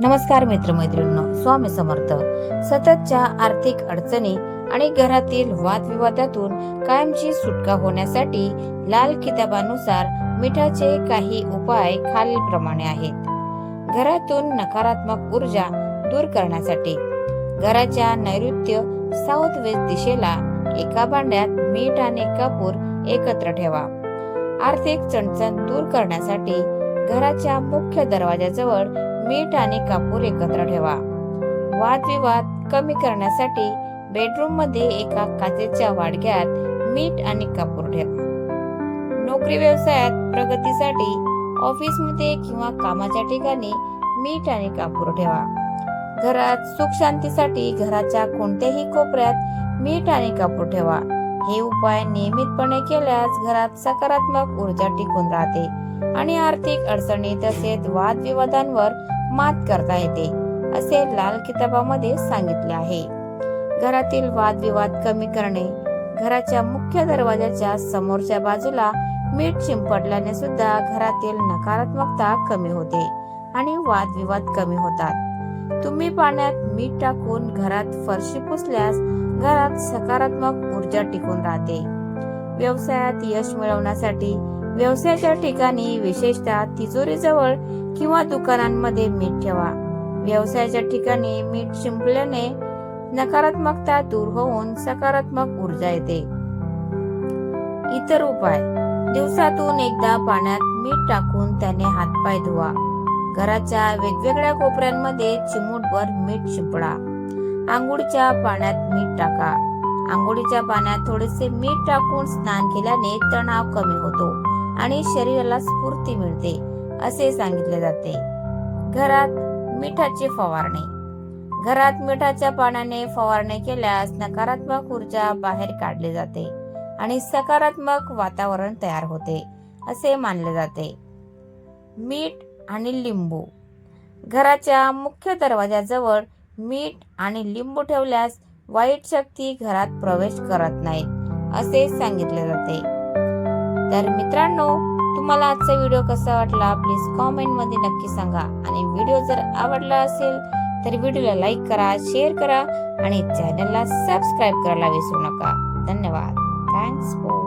नमस्कार मित्रमैत्रिणींनो स्वामी समर्थ. सततच्या आर्थिक अडचणी आणि घरातील वादविवादातून कायमची सुटका होण्यासाठी लाल किताबानुसार मिठाचे काही उपाय खालीलप्रमाणे आहेत. घरातून नकारात्मक ऊर्जा दूर करण्यासाठी घराच्या नैऋत्य साऊथ वेस्ट दिशेला एका भांड्यात मीठ आणि कापूर एकत्र ठेवा. आर्थिक चणचण दूर करण्यासाठी घराच्या मुख्य दरवाजाजवळ मीठ आणि कापूर एकत्र ठेवा. वादविवाद कमी करण्यासाठी बेडरूममध्ये एका काचेच्या वाडग्यात मीठ आणि कापूर ठेवा. नोकरी व्यवसायात प्रगतीसाठी ऑफिसमध्ये किंवा कामाच्या ठिकाणी मीठ आणि कापूर ठेवा. घरात सुख शांतीसाठी घराच्या कोणत्याही कोपऱ्यात मीठ आणि कापूर ठेवा. हे उपाय नियमितपणे केल्यास घरात सकारात्मक ऊर्जा टिकून राहते आणि आर्थिक अडचणी तसेच वादविवादांवर मात करता येते असे लाल किताबामध्ये सांगितले आहे. घरातील वादविवाद कमी करणे घराच्या मुख्य दरवाजाच्या समोरच्या बाजूला मीठ चिंपडल्याने सुद्धा घरातील नकारात्मकता कमी होते आणि वादविवाद कमी होतात. तुम्ही पाण्यात मीठ टाकून घरात फरशी पुसल्यास घरात सकारात्मक ऊर्जा टिकून राहते. व्यवसायात यश मिळवण्यासाठी व्यवसायाच्या ठिकाणी विशेषतः तिजोरीजवळ किंवा दुकानांमध्ये मीठ ठेवा. व्यवसायाच्या ठिकाणी मीठ शिंपल्याने नकारात्मकता दूर होऊन सकारात्मक ऊर्जा येते. इतर उपाय. दिवसातून एकदा पाण्यात मीठ टाकून त्याने हातपाय धुवा. घराच्या वेगवेगळ्या कोपऱ्यांमध्ये चिमूटभर मीठ शिंपडा. आंघोळीच्या पाण्यात मीठ टाका. आंघोळीच्या पाण्यात थोडेसे मीठ टाकून स्नान केल्याने तणाव कमी होतो आणि शरीराला स्फूर्ती मिळते असे सांगितले जाते. घरात मिठाची फवारणी. घरात मिठाच्या पाण्याने फवारणी केल्यास नकारात्मक ऊर्जा बाहेर काढली जाते आणि सकारात्मक वातावरण तयार होते असे मानले जाते. मीठ आणि लिंबू. घराच्या मुख्य दरवाजाजवळ मीठ आणि लिंबू ठेवल्यास वाईट शक्ती घरात प्रवेश करत नाहीत असे सांगितले जाते. तर मित्रांनो तुम्हाला आजचा व्हिडिओ कसा वाटला? प्लीज कॉमेंटमध्ये नक्की सांगा. आणि व्हिडिओ जर आवडला असेल तर व्हिडिओला लाईक करा शेअर करा आणि चॅनलला सबस्क्राईब करायला विसरू नका. धन्यवाद. Thanks for